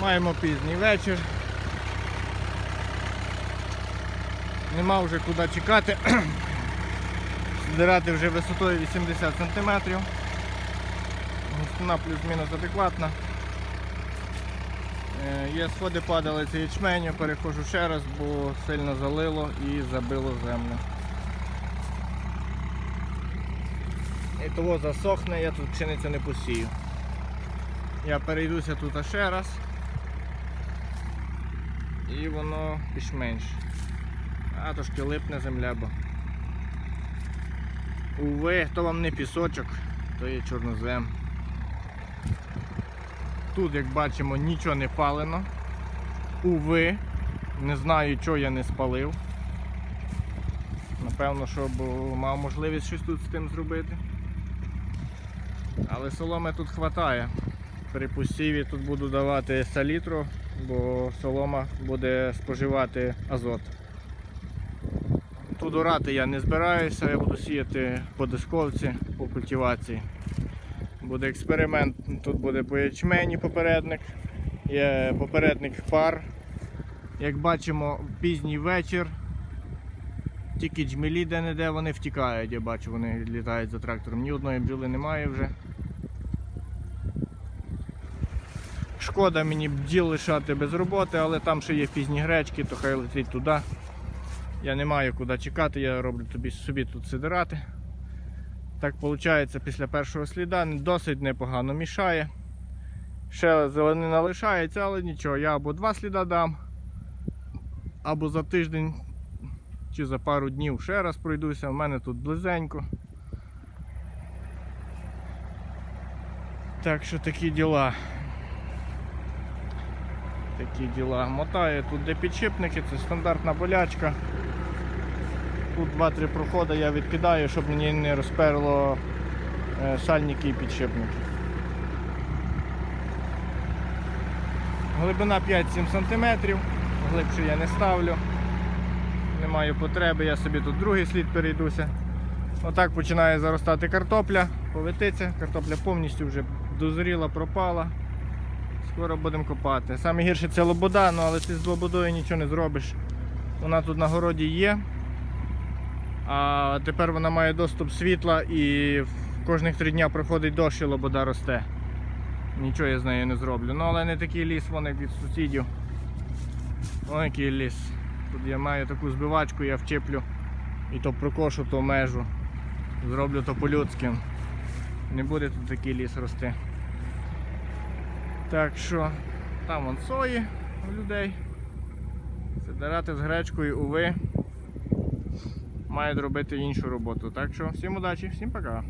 Маємо пізній вечір. Нема вже куди чекати. Здирати вже висотою 80 см. Густина плюс-мінус адекватна. Е, Є сходи падали це ячменю, перехожу ще раз, бо сильно залило і забило землю. І того засохне, я тут пшеницю не посію. Я перейдуся тут ще раз. І воно більш-менш. А трошки липне земля, бо. Уви, то вам не пісочок, то є чорнозем. Тут, як бачимо, нічого не палено. Уви, не знаю, чого я не спалив. Напевно, що мав можливість щось тут з тим зробити. Але соломи тут вистачає. При посіві тут буду давати салітру, бо солома буде споживати азот. Тут орати я не збираюся, я буду сіяти по дисковці, по культивації. Буде експеримент, тут буде по ячмені попередник, є попередник пар. Як бачимо, пізній вечір. Тільки джмелі де-не-де вони втікають, я бачу, вони літають за трактором. Ні одної бджоли немає вже. Шкода мені бджіл лишати без роботи, але там ще є пізні гречки, то хай летить туди. Я не маю куди чекати, я роблю тобі собі тут сидирати. Так виходить після першого сліда досить непогано мішає. Ще зеленина лишається, але нічого, я або два сліда дам, або за тиждень чи за пару днів ще раз пройдуся, в мене тут близенько. Так що такі діла. Такі діла. Мотаю тут де підшипники, це стандартна болячка. Тут 2-3 проходи я відкидаю, щоб мені не розперло е, сальники і підшипники. Глибина 5-7 см, глибше я не ставлю. Немає потреби, я собі тут другий слід перейдуся. Отак починає заростати картопля, повититься, картопля повністю вже дозріла, пропала. Скоро будемо копати. Саме гірше це лобода, ну, але ти з лободою нічого не зробиш. Вона тут на городі є. А тепер вона має доступ світла і кожних три дня проходить дощ і лобода росте. Нічого я з нею не зроблю. Ну але не такий ліс, вон від сусідів. Вон який ліс. Тут я маю таку збивачку, я вчеплю і то прокошу то межу. Зроблю то по-людськи. Не буде тут такий ліс рости. Так що там вон сої у людей. Сидирати з гречкою, уви. Мають робити іншу роботу. Так що всім удачі, всім пока.